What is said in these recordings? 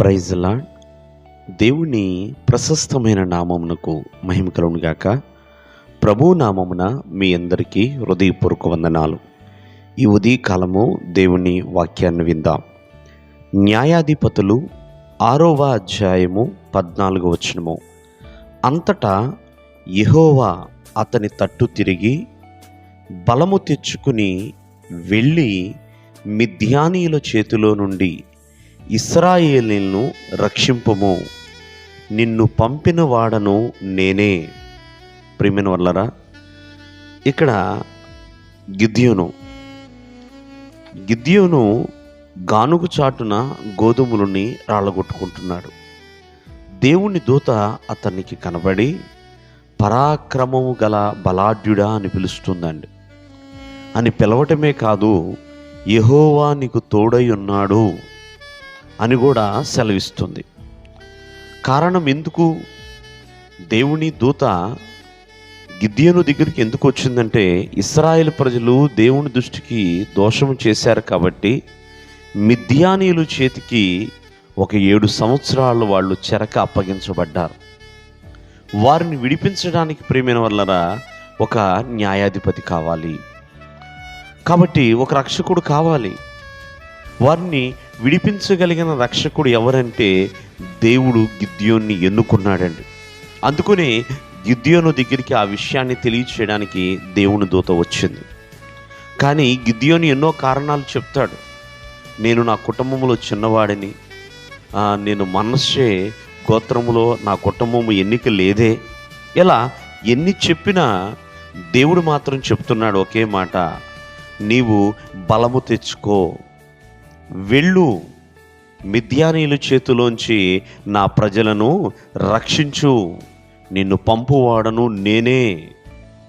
Praise lord దేవుని ప్రశస్తమైన నామమునకు మహిమ కలుగునుగాక ప్రభు నామమున మీ అందరికీ హృదయపూర్వక వందనాలు. ఈ ఉదయకాలము దేవుని వాక్యాన్ని విందాం. న్యాయాధిపతులు ఆరవ అధ్యాయము పద్నాలుగు వచనము. అంతటా యహోవా అతని తట్టు తిరిగి బలము తెచ్చుకుని వెళ్ళి మిథ్యానీయుల చేతిలో నుండి ఇస్రాయేలీలను రక్షింపము. నిన్ను పంపిన వాడను నేనే. ప్రిమిన వల్లరా ఇక్కడ గిద్యోను. గిద్యోను గానుగు చాటున గోధుమలని రాళ్ళగొట్టుకుంటున్నాడు. దేవుని దూత అతనికి కనబడి పరాక్రమము గల బలాఢ్యుడా అని పిలుస్తుందండి. అని పిలవటమే కాదు యహోవా నీకు తోడై ఉన్నాడు. అని కూడా సెలవిస్తుంది. కారణం ఎందుకు? దేవుని దూత గిద్యోను దగ్గరికి ఎందుకు వచ్చిందంటే ఇస్రాయేల్ ప్రజలు దేవుని దృష్టికి దోషం చేశారు కాబట్టి మిథ్యానీయుల చేతికి ఒక ఏడు సంవత్సరాలు వాళ్ళు చెరక అప్పగించబడ్డారు. వారిని విడిపించడానికి ప్రేమైన వల్లరా ఒక న్యాయాధిపతి కావాలి. కాబట్టి ఒక రక్షకుడు కావాలి. వారిని విడిపించగలిగిన రక్షకుడు ఎవరంటే దేవుడు గిద్యోన్ని ఎన్నుకున్నాడండి. అందుకనే గిద్యోను దగ్గరికి ఆ విషయాన్ని తెలియచేయడానికి దేవుని దూత వచ్చింది. కానీ గిద్యోని ఎన్నో కారణాలు చెప్తాడు. నేను నా కుటుంబంలో చిన్నవాడిని నేను మనస్సే గోత్రములో నా కుటుంబము ఎన్నిక లేదే. ఇలా ఎన్ని చెప్పినా దేవుడు మాత్రం చెప్తున్నాడు ఒకే మాట నీవు బలము తెచ్చుకో. వెళ్ళు. మిథ్యానీయుల చేతిలోంచి నా ప్రజలను రక్షించు. నిన్ను పంపువాడను నేనే.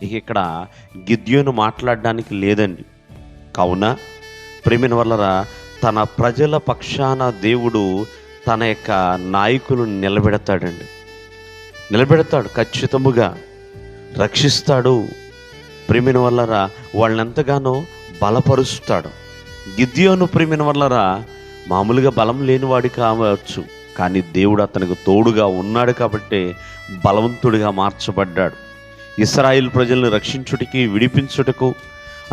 ఇక ఇక్కడ గిద్యోను మాట్లాడడానికి లేదండి. కావున ప్రేమిన వల్లరా తన ప్రజల పక్షాన దేవుడు తన యొక్క నాయకులను నిలబెడతాడండి. నిలబెడతాడు ఖచ్చితముగా. రక్షిస్తాడు. ప్రేమిన వల్లరా వాళ్ళెంతగానో బలపరుస్తాడు. గిద్యోను ప్రేమిన వల్లరా మామూలుగా బలం లేనివాడు కావచ్చు కానీ దేవుడు అతనికి తోడుగా ఉన్నాడు కాబట్టి బలవంతుడిగా మార్చబడ్డాడు. ఇస్రాయిల్ ప్రజల్ని రక్షించుటకి విడిపించుటకు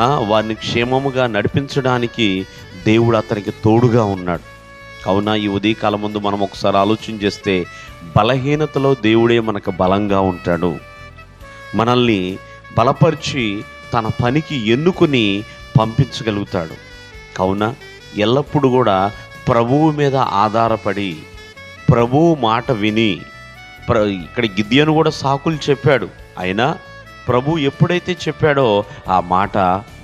వారిని క్షేమముగా నడిపించడానికి దేవుడు అతనికి తోడుగా ఉన్నాడు. కావున ఈ ఉదయకాలం ముందు మనం ఒకసారి ఆలోచన చేస్తే బలహీనతలో దేవుడే మనకు బలంగా ఉంటాడు. మనల్ని బలపరిచి తన పనికి ఎన్నుకుని పంపించగలుగుతాడు. కావున ఎల్లప్పుడూ కూడా ప్రభువు మీద ఆధారపడి ప్రభువు మాట విని ప్ర ఇక్కడ గిద్యను కూడా సాకులు చెప్పాడు. అయినా ప్రభు ఎప్పుడైతే చెప్పాడో ఆ మాట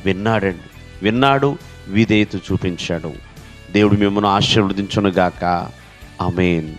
విన్నాడండి. విన్నాడు విధేయత చూపించాడు. దేవుడు మిమ్మల్ని ఆశీర్వదించునుగాక. ఆమెన్.